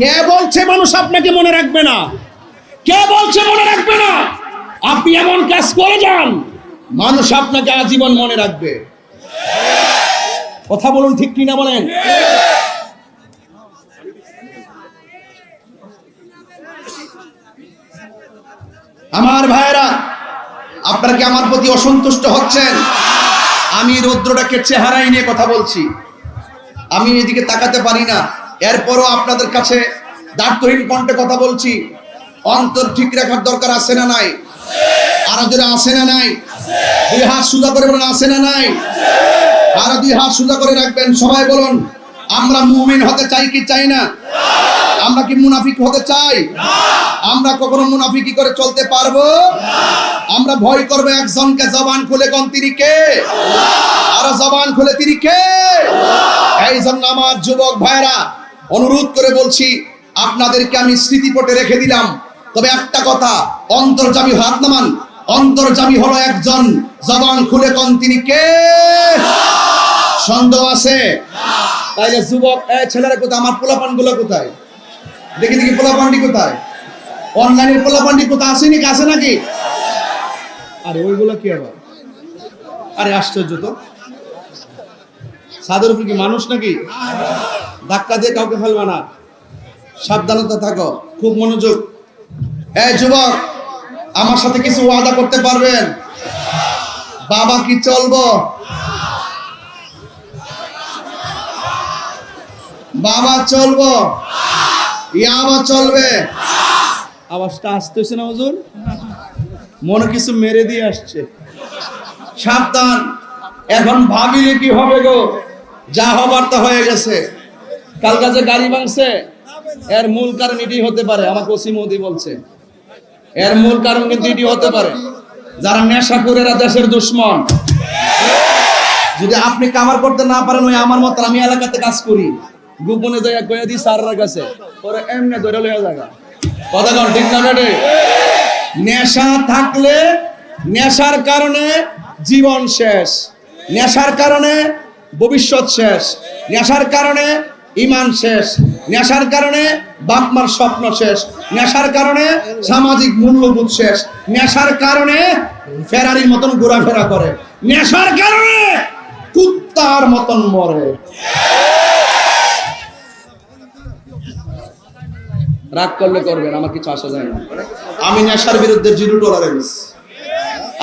কে বলছে মানুষ আপনাকে মনে রাখবে না? কে বলছে মনে রাখবে না? আপনি এমন কাজ করে যান, মানুষ আপনাকে আজীবন মনে রাখবে। কথা বলুন ঠিক কিনা বলেন? আমার ভাইয়েরা, আপনারা কি আমার প্রতি অসন্তুষ্ট হচ্ছেন? আমি রৌদ্রটাকে চেহারাই নিয়ে কথা বলছি। আমি এদিকে তাকাতে পারি না। এরপরও আপনাদের কাছে দার্থহীন কণ্ঠে কথা বলছি। অন্তর ঠিক রাখার দরকার আছে না নাই? আরও যারা আছে না নাই? দুই হাত সোজা করে বলেন, আছে না নাই? আরও দুই হাত সোজা করে রাখবেন। সবাই বলুন, আমরা মুমিন হতে চাই কি চাই না? আমরা কি মুনাফিক হতে চাই? আমরা কখনো মুনাফিকি করে চলতে পারব? আমরা ভয় করব একজনকে, জবান খুলে কোন তিনি কে? আর জবান খুলে তিনি কে? এই জন্য আমার যুবক ভাইরা অনুরোধ করে বলছি, আপনাদেরকে আমি স্মৃতিপটে রেখে দিলাম। তবে একটা কথা, অন্তর্জামী হাত নামান। অন্তর্জামী হলো একজন, জবান খুলে কন তিনি কে? সন্দেহ আছে? তাইলে যুবক ছেলেরা কোথায়? আমার পোলাপানগুলো কোথায়? দেখি দেখি পোলাপান্ডি কোথায়? অনলাইনের পোলাপান্ডি কোথায়? আছে নাকি আছে নাকি? আরে, ওইগুলো কি আবার? আরে, আশ্চর্য তো। সাদের উপর কি মানুষ নাকি? ধাক্কা দিয়ে কাউকে ফেলবে না। সাবধানতা থাকো, খুব মনোযোগ। এই যুবক, আমার সাথে কিছু ওয়াদা করতে পারবেন? বাবা কি চলবো? বাবা চলবো? ইয়াবা চলবে? আওয়াজটা আসতেছে না হুজুর? মনে কিছু মেরে দিয়ে আসছে। সাবধান, এখন ভাবিলে কি হবে গো? যা হবার তা হয়ে গেছে। কাল কাছে গাড়ি ভাঙছে? এর মূল কারণ এটি হতে পারে, আমাকে ওসি মোদি বলছে। এর মূল কারণ কিন্তু এটি হতে পারে, যারা নেশা করে দেশের দুশ্মন। যদি আপনি কামার করতে না পারেন, ওই আমার মত, আমি এলাকাতে কাজ করি। গোপনে যাই কয়ে দিই, স্যাররা কাছে পরে এমনি ধরে লইয়া জায়গা কথা কন, ঠিক না নেশা থাকলে, নেশার কারণে জীবন শেষ। নেশার কারণে ভবিষ্যৎ শেষ। নেশার কারণে ইমান শেষ। নেশার কারণে বাপমার স্বপ্ন শেষ। নেশার কারণে সামাজিক মূল্যবোধ শেষ। নেশার কারণে ফেরারির মতন ঘোরাফেরা করে। নেশার কারণে কুত্তার মতন মরে। রাগ করলে করবেন, আমার কিছু আসা যায় না। আমি নেশার বিরুদ্ধে জিরো টলারেন্স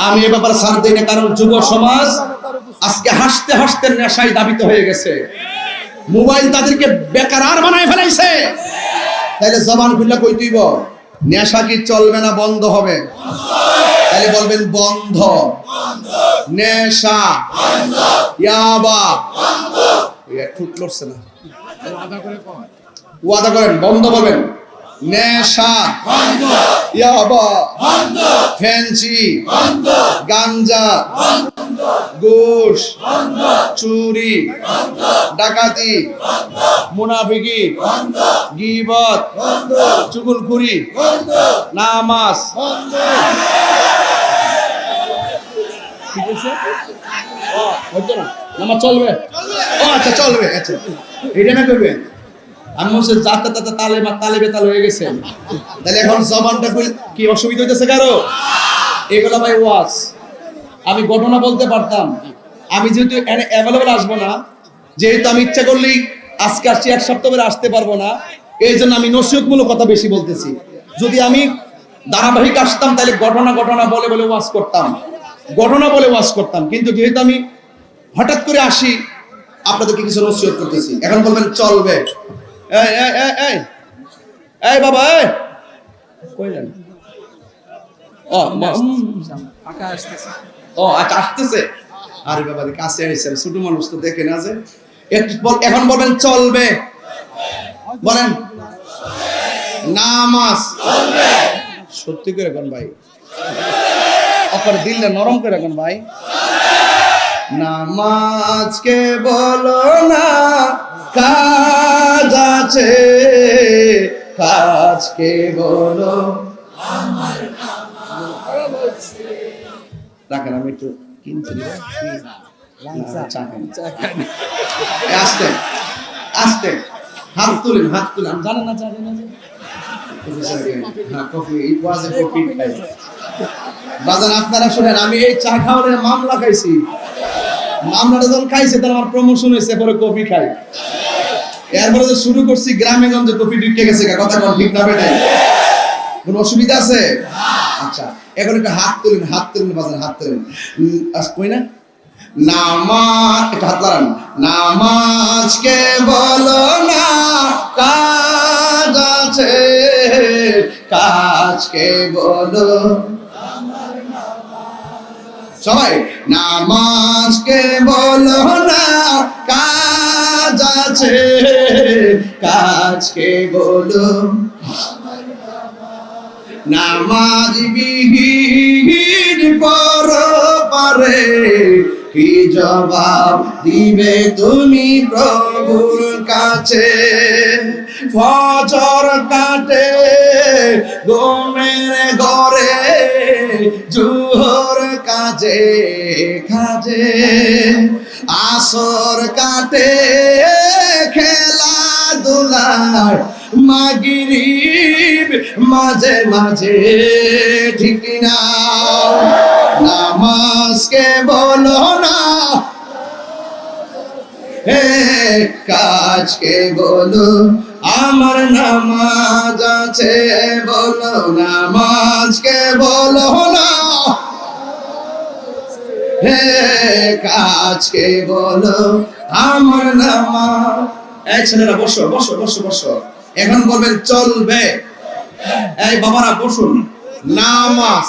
আমি এ ব্যাপারে ছাড় দিই না, কারণ যুব সমাজ আজকে হাসতে হাসতে নেশায় দাবিত হয়ে গেছে। মোবাইল তাদেরকে বেকার আর বানায় ফেলাইছে। তাইলে জবান খুললে কই তুইব? নেশা কি চলবে না বন্ধ হবে? তাহলে বলবেন বন্ধ। নেশা। ইয়াবা ঠুট লড়ছে না। ওয়াদা করেন, বন্ধ বলবেন। নেশা ইয়াবা ফ্যান্সি গাঞ্জা ঘুষ চুরি ডাকাতি মুনাফিকি গিবত চুগুলখুরি নামাজ। ঠিক আছে ও, হচ্ছে না। নামাজ চলবে। ও আচ্ছা চলবে আচ্ছা। এটা না করবে? আমি বলছি তাতে তালে মা তালে বেতাল হয়ে গেছে। তাহলে এখন জবানটা কি অসুবিধা হইতেছে কারও? এগুলো ভাই ওয়াজ। আমি ঘটনা বলতে পারতাম। আমি যেহেতু অ্যাভেলেবল আসব না, যেহেতু আমি ইচ্ছা করলেই আজকে আসছি, এক সপ্তাহ পরে আসতে পারব না, এই জন্য আমি নসিহতমূলক কথা বেশি বলতেছি। যদি আমি ধারাবাহিক আসতাম, তাহলে ঘটনা ঘটনা বলে বলে ওয়াজ করতাম। ঘটনা বলে ওয়াজ করতাম। কিন্তু যেহেতু আমি হঠাৎ করে আসি, আপনাদেরকে কিছু নসিহত করতেছি। এখন বলবেন, চলবে। এই এই এই এই। এই বাবা এই। কই ও মা- ও আচ্ছা আসতেছে। আরে বাবা কাছে আইছেন ছোট মানুষ তো দেখে না যে। এখন বলবেন চলবে। বলেন। নামাজ। সত্যি করে এখন ভাই? অপর দিলটা নরম করে এখন ভাই? নামাজকে বলো না। কাজ আছে কাজকে বলো? রাখেন আমি একটু কিনতে আস্তে আস্তে। হাত তুলেন হাত তুলেন। জানেন না জানেন না হ্যাঁ আপনারা শুনেন আমি এই চা খাওয়ানোর মামলা খাইছি। মামলাটা যখন খাইছে তার আমার প্রমোশন হয়েছে পরে কফি খাই এরপরে যে শুরু করছি গ্রামে গঞ্জে কফি ঢুকে গেছে কথা কোন, ঠিক না বেটাই কোনো অসুবিধা আছে? আচ্ছা এখন একটা হাত তুলেন হাত তুলেন, বাজান, হাত তুলেন। আস, কই না? নামাজ, একটা হাত লাগান নামাজকে বলো না, কাজ আছে, কাজকে বলো। সবাই, নামাজকে বলো না, কাজ আছে কাজকে বলো নামাজ বিহীন পর পারে কি জবাব দিবে তুমি প্রভুর কাছে? ফজর কাটে গোমের ঘরে জুহর কাজে কাজে, আসর কাটে খেলা দুলার মাগিরিব মাঝে মাঝে, ঠিক না? নামাজকে বলো না। কাজকে বলো আমার নামাজ আছে বলো নামাজকে বলো না? হে কাজকে বলো? আমার নামাজ। এই ছেলেরা বসো বসো বসো বসো। এখন বলবেন চলবে। এই বাবারা বসুন। নামাজ।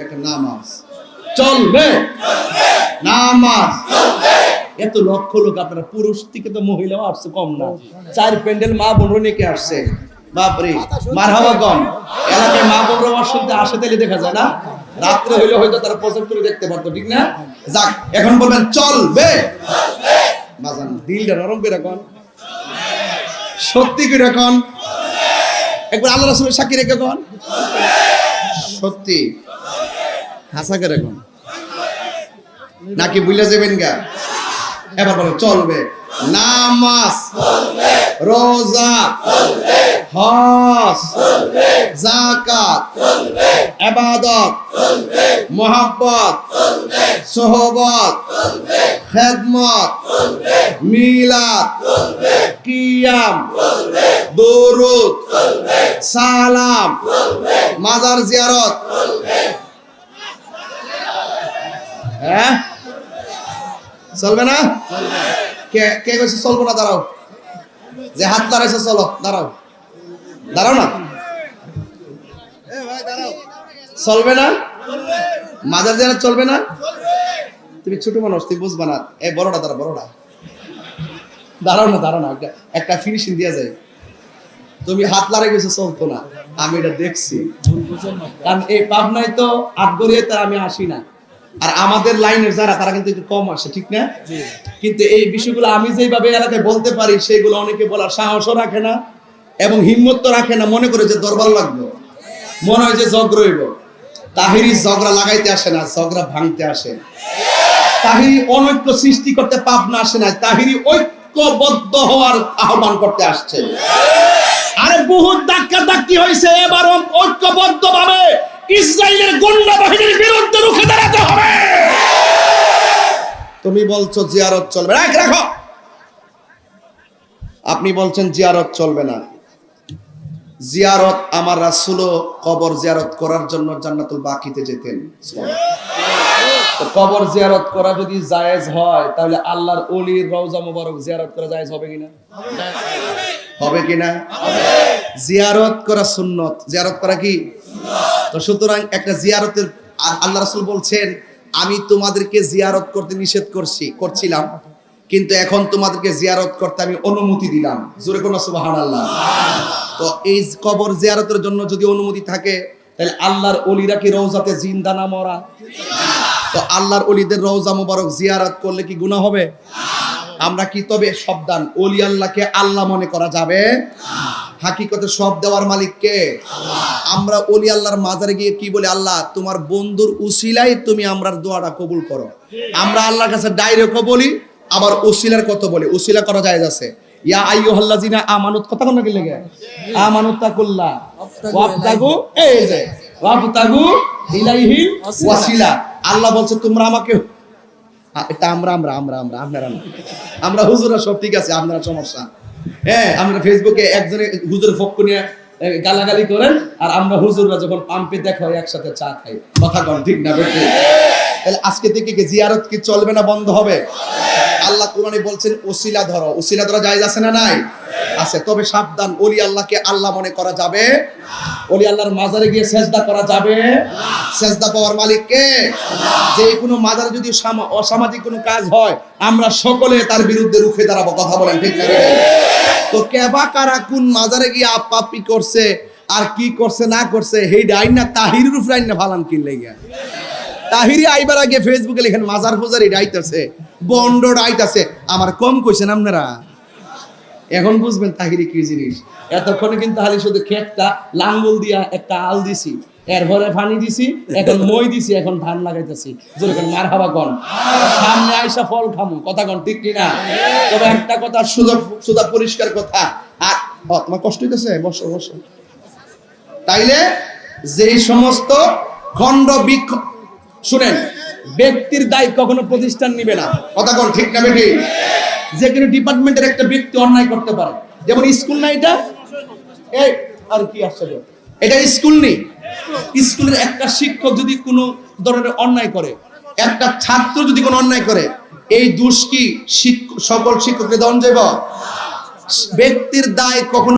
একটা নামাজ। চলবে। নামাজ। এত লক্ষ লোক আপনারা পুরুষ থেকে তো মহিলাও আসছে কম না। চার প্যান্ডেল মা বোন কে আসছে। বাপরে মারহাবা কম। এলাকায় মা বোন শুনতে আসে তাহলে দেখা যায় না। রাত্রে হইলে হয়তো তারা প্রচার করে দেখতে পারতো ঠিক না? যাক এখন বলবেন চলবে। বাজান দিলটা নরম করে রাখন। সত্যি করে রাখন। একবার আল্লাহ রাসূলের সাক্ষী রেখে কোন সত্যি। হাসা করে কোন নাকি বুঝলে যাবেন গা? এবার বলো, চলবে। নামাজ, রোজা, হজ জাকাত ইবাদত মোহাব্বত, সোহবত, খেদমত, মিলাদ, কিয়াম, দরুদ, সালাম, মাজার জিয়ারত। হ্যাঁ? চলবে না? কে কে কইছে চলবো না, দাঁড়াও। যে হাত দাঁড়াইছে চলো, দাঁড়াও। দাঁড়াও না। চলবে না? মাজার জিয়ারত চলবে না? তুমি ছোট মানুষ, তুমি বুঝবা না। এ, বড়টা দাঁড়া বড়টা। দাঁড়াও না দাঁড়াও না, একটা- ফিনিশিং দেওয়া যায়। তুমি হাত লাগাই গেছো চলতো না। আমি এটা দেখছি। কারণ এই পাবনায় তো আটগরিয়াতে আমি আসি না। আর আমাদের লাইনের যারা তারা কিন্তু একটু কম আসে ঠিক না? কিন্তু এই বিষয়গুলো আমি যেভাবে এলাকায় বলতে পারি সেইগুলো অনেকে বলার সাহসও রাখে না এবং হিম্মত তো রাখে না মনে করে যে দরবার লাগবে। মনে হয় যে জগ রইব তাহিরি ঝগড়া লাগাইতে আসে না ঝগড়া ভাঙতে আসে। তাহিরি অনৈক্য সৃষ্টি করতে পাবনা আসে না তাহিরি ঐক্যবদ্ধ হওয়ার আহ্বান করতে আসছে। আরে বহুত ধাক্কা ধাক্কি হয়েছে এবার ঐক্যবদ্ধ ভাবে ইসরায়েলের গন্ডা বাহিনীর বিরুদ্ধে তুমি বলছো জিয়ারত চলবে রাখ রাখো। আপনি বলছেন জিয়ারত চলবে না। জিয়ারত আমার রাসূলও কবর জিয়ারত করার জন্য জান্নাতুল বাকিতে যেতেন। কবর জিয়ারত করা যদি জায়েজ হয়, তাহলে আল্লাহর ওলির রওজা মোবারক জিয়ারত করা জায়েজ হবে কিনা? হবে কিনা? জিয়ারত করা সুন্নত। জিয়ারত করা কি? তো সুতরাং একটা জিয়ারতের আল্লাহ রাসূল বলছেন আমি তোমাদেরকে জিয়ারত করতে নিষেধ করছি, করছিলাম, কিন্তু এখন তোমাদেরকে জিয়ারত করতে আমি অনুমতি দিলাম। জোরে কোন সুবহানাল্লাহ? তো এই কবর জিয়ারতের জন্য যদি অনুমতি থাকে, তাহলে আল্লাহর অলিরা কি রওজাতে জিন্দা না মরা? তো আল্লাহর অলিদের রওজা মুবারক জিয়ারত করলে কি গুনাহ হবে? আমরা কি তবে সাবধান, অলি আল্লাহকে আল্লাহ মনে করা যাবে? হাকিকতে সব দেওয়ার মালিক কে? আমরা অলি আল্লাহর মাজারে গিয়ে কি বলি? আল্লাহ তোমার বন্ধুর উসিলাই তুমি আমরার দোয়াটা কবুল করো। আমরা আল্লাহর কাছে ডাইরেক্টও বলি আবার উসিলার কত বলি? উসিলা করা যায় আছে। ইয়া আইয়ুহাল্লাযিনা আমানুত কথা কোন কি লাগে? আমানুত তাকুল্লাহ ওয়াবতাগু এই যে ওয়াবতাগু ইলাইহি ওয়াসিলা। আল্লাহ বলছে তোমরা আমাকে এটা আমরা আমরা আমরা আমরা আপনারা আমরা হুজুরা সব ঠিক আছে আপনারা সমস্যা। হ্যাঁ আমরা ফেসবুকে একজনে হুজুর পক্ষ নিয়ে গালাগালি করেন, আর আমরা হুজুররা যখন পাম্পে দেখা হয়, একসাথে চা খাই। কথা কন, ঠিক না তাহলে আজকে থেকে কি জিয়ারত কি চলবে না বন্ধ হবে? আল্লাহ কোরআনে বলছেন, ওসিলা ধরো। ওসিলা ধরা জায়েজ আছে না নাই? আছে। তবে সাবধান, ওলি আল্লাহকে আল্লাহ মনে করা যাবে ওলি আল্লাহর মাজারে গিয়ে সেজদা করা যাবে সেজদা পাওয়ার মালিক কে? যে কোনো মাজারে যদি অসামাজিক কোনো কাজ হয়, আমরা সকলে তার বিরুদ্ধে রুখে দাঁড়াবো। কথা বলেন ঠিক না? তো কেবা কারা কোন মাজারে গিয়ে আপাপি করছে, আর কি করছে, না করছে, হেই ডাইন না, তাহির উপর আইন না ফালান কিনলে গিয়া। তাহিরি আইবার আগে ফেসবুকে লেখেন, মাজার ফুজারি ডাইতাছে বন্ড রাইট আছে। আমার কম কইছেন আপনারা। এখন বুঝবেন তাহিরি কি জিনিস। এতক্ষণে কিন্তু খালি শুধু ক্ষেতটা লাঙ্গল দিয়া একটা আল দিছি। এরপরে পানি দিছি, এখন মই দিছি, এখন ধান লাগাইতেছি। যেরকম মার হাবা কন। সামনে আইসা ফল খামু। কথা কন, ঠিক কিনা? তবে একটা কথা সুদা সুদা পরিষ্কার কথা। আর তোমার কষ্ট হইতেছে? বসো বসো। তাইলে যেই সমস্ত খণ্ড বৃক্ষ শুনেন ব্যক্তির দায় কখনো প্রতিষ্ঠান নিবে না। কথা কোন ঠিক না বেটি? যে কোনো ডিপার্টমেন্টের একটা ব্যক্তি অন্যায় করতে পারে। যেমন স্কুল না এটা? এই আর কি আশ্চর্য। এটা স্কুল নেই। স্কুলের একটা শিক্ষক যদি কোনো ধরনের অন্যায় করে একটা ছাত্র যদি কোনো অন্যায় করে এই দোষ কি সকল শিক্ষককে দন যাব ব্যক্তির দায় কখনো